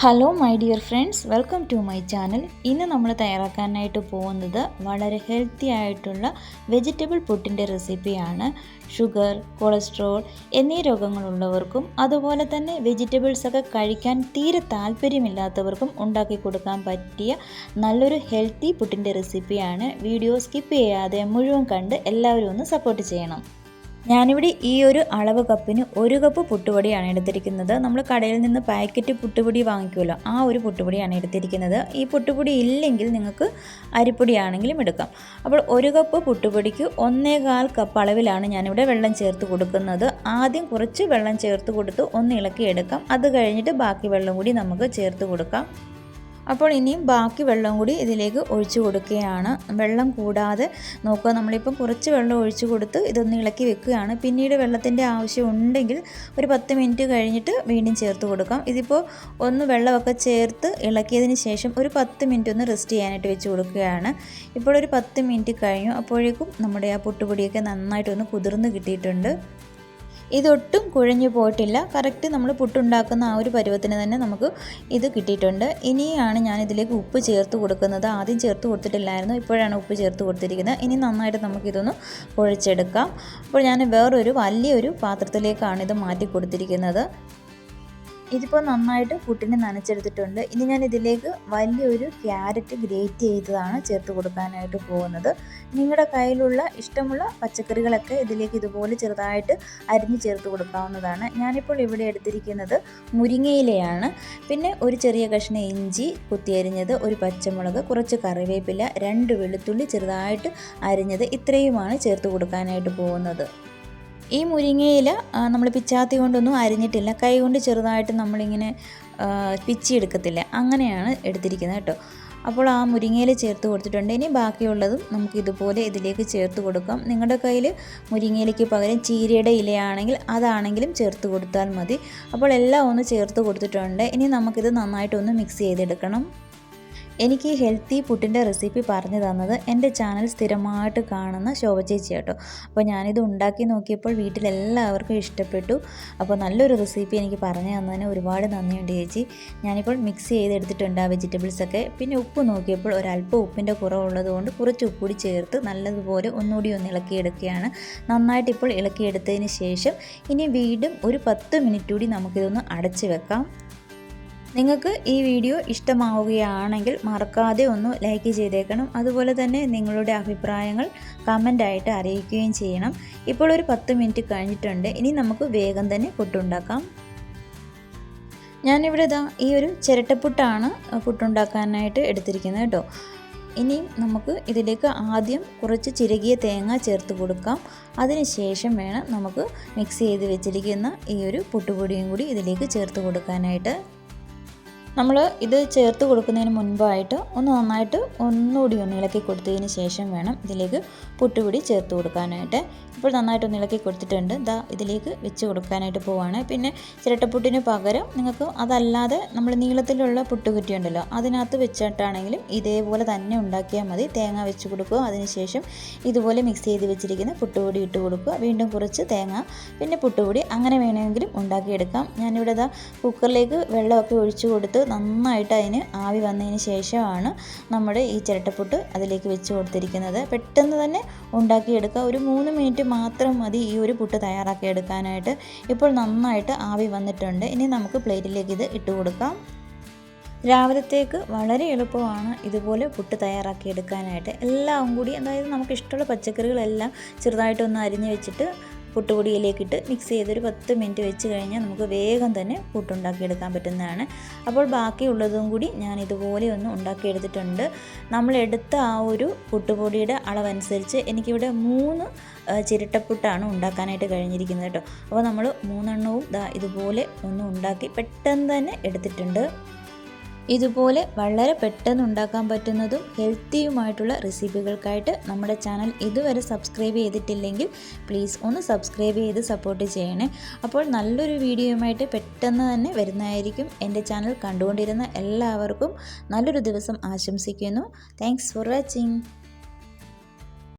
Hello my dear friends welcome to my channel ഇന്ന് നമ്മൾ തയ്യാറാക്കാനായിട്ട് പോകുന്നത് വളരെ ഹെൽത്തി ആയിട്ടുള്ള വെജിറ്റബിൾ പുട്ടിന്റെ റെസിപ്പിയാണ് ഷുഗർ കൊളസ്ട്രോൾ എന്നീ രോഗങ്ങളുള്ളവർക്കും അതുപോലെ തന്നെ വെജിറ്റബിൾസ് ഒക്കെ കഴിക്കാൻ തീരെ താല്പര്യമില്ലാത്തവർക്കും ഉണ്ടാക്കി കൊടുക്കാൻ പറ്റിയ നല്ലൊരു ഹെൽത്തി പുട്ടിന്റെ റെസിപ്പിയാണ് വീഡിയോ സ്കിപ്പ് ചെയ്യാതെ മുഴുവൻ കണ്ട് എല്ലാവരും ഒന്ന് സപ്പോർട്ട് ചെയ്യണം. ഞാനിവിടെ ഈ ഒരു അളവ് കപ്പിന് ഒരു കപ്പ് പുട്ടുപൊടിയാണ് എടുത്തിരിക്കുന്നത്. നമ്മൾ കടയിൽ നിന്ന് പാക്കറ്റ് പുട്ടുപൊടി വാങ്ങിക്കുമല്ലോ ആ ഒരു പുട്ടുപൊടിയാണ് എടുത്തിരിക്കുന്നത്. ഈ പുട്ടുപൊടി ഇല്ലെങ്കിൽ നിങ്ങൾക്ക് അരിപ്പൊടിയാണെങ്കിലും എടുക്കാം. അപ്പോൾ ഒരു കപ്പ് പുട്ടുപൊടിക്ക് ഒന്നേകാൽ കപ്പ് അളവിലാണ് ഞാനിവിടെ വെള്ളം ചേർത്ത് കൊടുക്കുന്നത്. ആദ്യം കുറച്ച് വെള്ളം ചേർത്ത് കൊടുത്ത് ഒന്ന് ഇളക്കി എടുക്കാം അത് കഴിഞ്ഞിട്ട് ബാക്കി വെള്ളം കൂടി നമുക്ക് ചേർത്ത് കൊടുക്കാം. അപ്പോൾ ഇനിയും ബാക്കി വെള്ളം കൂടി ഇതിലേക്ക് ഒഴിച്ചു കൊടുക്കുകയാണ്. വെള്ളം കൂടാതെ നോക്കുക നമ്മളിപ്പം കുറച്ച് വെള്ളം ഒഴിച്ചു കൊടുത്ത് ഇതൊന്ന് ഇളക്കി വെക്കുകയാണ്. പിന്നീട് വെള്ളത്തിന്റെ ആവശ്യം ഉണ്ടെങ്കിൽ ഒരു പത്ത് മിനിറ്റ് കഴിഞ്ഞിട്ട് വീണ്ടും ചേർത്ത് കൊടുക്കാം. ഇതിപ്പോൾ ഒന്ന് വെള്ളമൊക്കെ ചേർത്ത് ഇളക്കിയതിന് ശേഷം ഒരു പത്ത് മിനിറ്റ് ഒന്ന് റെസ്റ്റ് ചെയ്യാനായിട്ട് വെച്ച് കൊടുക്കുകയാണ്. ഇപ്പോൾ ഒരു പത്ത് മിനിറ്റ് കഴിഞ്ഞു. അപ്പോഴേക്കും നമ്മുടെ ആ പുട്ടുപൊടിയൊക്കെ നന്നായിട്ടൊന്ന് കുതിർന്ന് കിട്ടിയിട്ടുണ്ട്. ഇതൊട്ടും കുഴഞ്ഞു പോയിട്ടില്ല. കറക്റ്റ് നമ്മൾ പുട്ടുണ്ടാക്കുന്ന ആ ഒരു പരുവത്തിന് തന്നെ നമുക്ക് ഇത് കിട്ടിയിട്ടുണ്ട്. ഇനിയാണ് ഞാൻ ഇതിലേക്ക് ഉപ്പ് ചേർത്ത് കൊടുക്കുന്നത്. ആദ്യം ചേർത്ത് കൊടുത്തിട്ടില്ലായിരുന്നു. ഇപ്പോഴാണ് ഉപ്പ് ചേർത്ത് കൊടുത്തിരിക്കുന്നത്. ഇനി നന്നായിട്ട് നമുക്കിതൊന്ന് കുഴച്ചെടുക്കാം. അപ്പോൾ ഞാൻ വേറൊരു വലിയൊരു പാത്രത്തിലേക്കാണ് ഇത് മാറ്റി കൊടുത്തിരിക്കുന്നത്. ഇതിപ്പോൾ നന്നായിട്ട് പുട്ടിന് നനച്ചെടുത്തിട്ടുണ്ട്. ഇനി ഞാൻ ഇതിലേക്ക് വലിയൊരു ക്യാരറ്റ് ഗ്രേറ്റ് ചെയ്തതാണ് ചേർത്ത് കൊടുക്കാനായിട്ട് പോകുന്നത്. നിങ്ങളുടെ കയ്യിലുള്ള ഇഷ്ടമുള്ള പച്ചക്കറികളൊക്കെ ഇതിലേക്ക് ഇതുപോലെ ചെറുതായിട്ട് അരിഞ്ഞ് ചേർത്ത് കൊടുക്കാവുന്നതാണ്. ഞാനിപ്പോൾ ഇവിടെ എടുത്തിരിക്കുന്നത് മുരിങ്ങയിലയാണ്. പിന്നെ ഒരു ചെറിയ കഷ്ണം ഇഞ്ചി കുത്തിയരിഞ്ഞത് ഒരു പച്ചമുളക് കുറച്ച് കറിവേപ്പില രണ്ട് വെളുത്തുള്ളി ചെറുതായിട്ട് അരിഞ്ഞത് ഇത്രയുമാണ് ചേർത്ത് കൊടുക്കാനായിട്ട് പോകുന്നത്. ഈ മുരിങ്ങയില നമ്മൾ പിച്ചാത്തി കൊണ്ടൊന്നും അരിഞ്ഞിട്ടില്ല. കൈ കൊണ്ട് ചെറുതായിട്ട് നമ്മളിങ്ങനെ പിച്ചി എടുക്കത്തില്ല അങ്ങനെയാണ് എടുത്തിരിക്കുന്നത് കേട്ടോ. അപ്പോൾ ആ മുരിങ്ങയില ചേർത്ത് കൊടുത്തിട്ടുണ്ട്. ഇനി ബാക്കിയുള്ളതും നമുക്ക് ഇതുപോലെ ഇതിലേക്ക് ചേർത്ത് കൊടുക്കാം. നിങ്ങളുടെ കയ്യിൽ മുരിങ്ങയിലേക്ക് പകരം ചീരയുടെ ഇലയാണെങ്കിൽ അതാണെങ്കിലും ചേർത്ത് കൊടുത്താൽ മതി. അപ്പോൾ എല്ലാം ഒന്ന് ചേർത്ത് കൊടുത്തിട്ടുണ്ട്. ഇനി നമുക്കിത് നന്നായിട്ടൊന്ന് മിക്സ് ചെയ്തെടുക്കണം. എനിക്ക് ഈ ഹെൽത്തി പുട്ടിന്റെ റെസിപ്പി പറഞ്ഞു തന്നത് എന്റെ ചാനൽ സ്ഥിരമായിട്ട് കാണുന്ന ശോഭ ചേച്ചി കേട്ടോ അപ്പോൾ ഞാനിത് ഉണ്ടാക്കി നോക്കിയപ്പോൾ വീട്ടിലെല്ലാവർക്കും ഇഷ്ടപ്പെട്ടു. അപ്പോൾ നല്ലൊരു റെസിപ്പി എനിക്ക് പറഞ്ഞു തന്നതിന് ഒരുപാട് നന്ദിയുണ്ട് ചേച്ചി. ഞാനിപ്പോൾ മിക്സ് ചെയ്തെടുത്തിട്ടുണ്ട് ആ വെജിറ്റബിൾസൊക്കെ പിന്നെ ഉപ്പ് നോക്കിയപ്പോൾ ഒരല്പം ഉപ്പിന്റെ കുറവുള്ളത് കൊണ്ട് കുറച്ച് ഉപ്പുകൂടി ചേർത്ത് നല്ലതുപോലെ ഒന്നുകൂടി ഒന്ന് ഇളക്കിയെടുക്കുകയാണ്. നന്നായിട്ട് ഇപ്പോൾ ഇളക്കിയെടുത്തതിന് ശേഷം ഇനി വീണ്ടും ഒരു പത്ത് മിനിറ്റ് കൂടി നമുക്കിതൊന്ന് അടച്ച് വെക്കാം. നിങ്ങൾക്ക് ഈ വീഡിയോ ഇഷ്ടമാവുകയാണെങ്കിൽ മറക്കാതെ ഒന്ന് ലൈക്ക് ചെയ്തേക്കണം. അതുപോലെ തന്നെ നിങ്ങളുടെ അഭിപ്രായങ്ങൾ കമന്റായിട്ട് അറിയിക്കുകയും ചെയ്യണം. ഇപ്പോൾ ഒരു പത്ത് മിനിറ്റ് കഴിഞ്ഞിട്ടുണ്ട്. ഇനി നമുക്ക് വേഗം തന്നെ പുട്ടുണ്ടാക്കാം ഞാനിവിടെ ഇതാ ഈ ഒരു ചിരട്ടപ്പുട്ടാണ് പുട്ടുണ്ടാക്കാനായിട്ട് എടുത്തിരിക്കുന്നത് കേട്ടോ. ഇനിയും നമുക്ക് ഇതിലേക്ക് ആദ്യം കുറച്ച് ചിരകിയ തേങ്ങ ചേർത്ത് കൊടുക്കാം. അതിനുശേഷം വേണം നമുക്ക് മിക്സ് ചെയ്ത് വെച്ചിരിക്കുന്ന ഈ ഒരു പുട്ടുപൊടിയും കൂടി ഇതിലേക്ക് ചേർത്ത് കൊടുക്കാനായിട്ട്. നമ്മൾ ഇത് ചേർത്ത് കൊടുക്കുന്നതിന് മുൻപായിട്ട് ഒന്ന് നന്നായിട്ട് ഒന്നുകൂടി ഒന്ന് ഇളക്കി കൊടുത്തതിന് ശേഷം വേണം ഇതിലേക്ക് പുട്ടുപൊടി ചേർത്ത് കൊടുക്കാനായിട്ട്. ഇപ്പോൾ നന്നായിട്ടൊന്ന് ഇളക്കി കൊടുത്തിട്ടുണ്ട്. ദാ ഇതിലേക്ക് വെച്ച് കൊടുക്കാനായിട്ട് പോവാണ്. പിന്നെ ചിരട്ടപ്പുട്ടിന് പകരം നിങ്ങൾക്ക് അതല്ലാതെ നമ്മൾ നീളത്തിലുള്ള പുട്ടുകുറ്റി ഉണ്ടല്ലോ അതിനകത്ത് വെച്ചിട്ടാണെങ്കിലും ഇതേപോലെ തന്നെ ഉണ്ടാക്കിയാൽ മതി. തേങ്ങ വെച്ച് കൊടുക്കുക അതിനുശേഷം ഇതുപോലെ മിക്സ് ചെയ്ത് വെച്ചിരിക്കുന്ന പുട്ടുപൊടി ഇട്ട് കൊടുക്കുക. വീണ്ടും കുറച്ച് തേങ്ങ പിന്നെ പുട്ടുപൊടി അങ്ങനെ വേണമെങ്കിലും ഉണ്ടാക്കിയെടുക്കാം. ഞാനിവിടെ ഇതാ കുക്കറിലേക്ക് വെള്ളമൊക്കെ ഒഴിച്ചു കൊടുത്ത് നന്നായിട്ട് അതിന് ആവി വന്നതിന് ശേഷമാണ് നമ്മുടെ ഈ ചിരട്ടപ്പുട്ട് അതിലേക്ക് വെച്ച് കൊടുത്തിരിക്കുന്നത്. പെട്ടെന്ന് തന്നെ ഉണ്ടാക്കിയെടുക്കുക. ഒരു മൂന്ന് മിനിറ്റ് മാത്രം മതി ഈ ഒരു പുട്ട് തയ്യാറാക്കി എടുക്കാനായിട്ട്. ഇപ്പോൾ നന്നായിട്ട് ആവി വന്നിട്ടുണ്ട്. ഇനി നമുക്ക് പ്ലേറ്റിലേക്ക് ഇത് ഇട്ട് കൊടുക്കാം. രാവിലത്തേക്ക് വളരെ എളുപ്പമാണ് ഇതുപോലെ പുട്ട് തയ്യാറാക്കി എടുക്കാനായിട്ട്. എല്ലാം കൂടി അതായത് നമുക്ക് ഇഷ്ടമുള്ള പച്ചക്കറികളെല്ലാം ചെറുതായിട്ടൊന്ന് അരിഞ്ഞ് വെച്ചിട്ട് പുട്ടുപൊടിയിലേക്കിട്ട് മിക്സ് ചെയ്തൊരു പത്ത് മിനിറ്റ് വെച്ച് കഴിഞ്ഞാൽ നമുക്ക് വേഗം തന്നെ പുട്ടുണ്ടാക്കിയെടുക്കാൻ പറ്റുന്നതാണ്. അപ്പോൾ ബാക്കിയുള്ളതും കൂടി ഞാൻ ഇതുപോലെ ഒന്ന് ഉണ്ടാക്കിയെടുത്തിട്ടുണ്ട്. നമ്മളെടുത്ത ആ ഒരു പുട്ടുപൊടിയുടെ അളവനുസരിച്ച് എനിക്കിവിടെ മൂന്ന് ചിരട്ടപ്പുട്ടാണ് ഉണ്ടാക്കാനായിട്ട് കഴിഞ്ഞിരിക്കുന്നത് കേട്ടോ. അപ്പോൾ നമ്മൾ മൂന്നെണ്ണവും ഇതുപോലെ ഒന്ന് ഉണ്ടാക്കി പെട്ടെന്ന് തന്നെ എടുത്തിട്ടുണ്ട്. ഇതുപോലെ വളരെ പെട്ടെന്ന് ഉണ്ടാക്കാൻ പറ്റുന്നതും ഹെൽത്തിയുമായിട്ടുള്ള റെസിപ്പികൾക്കായിട്ട് നമ്മുടെ ചാനൽ ഇതുവരെ സബ്സ്ക്രൈബ് ചെയ്തിട്ടില്ലെങ്കിൽ പ്ലീസ് ഒന്ന് സബ്സ്ക്രൈബ് ചെയ്ത് സപ്പോർട്ട് ചെയ്യണേ. അപ്പോൾ നല്ലൊരു വീഡിയോയുമായിട്ട് പെട്ടെന്ന് തന്നെ വരുന്നതായിരിക്കും എന്റെ ചാനൽ കണ്ടുകൊണ്ടിരുന്ന എല്ലാവർക്കും നല്ലൊരു ദിവസം ആശംസിക്കുന്നു. Thanks for watching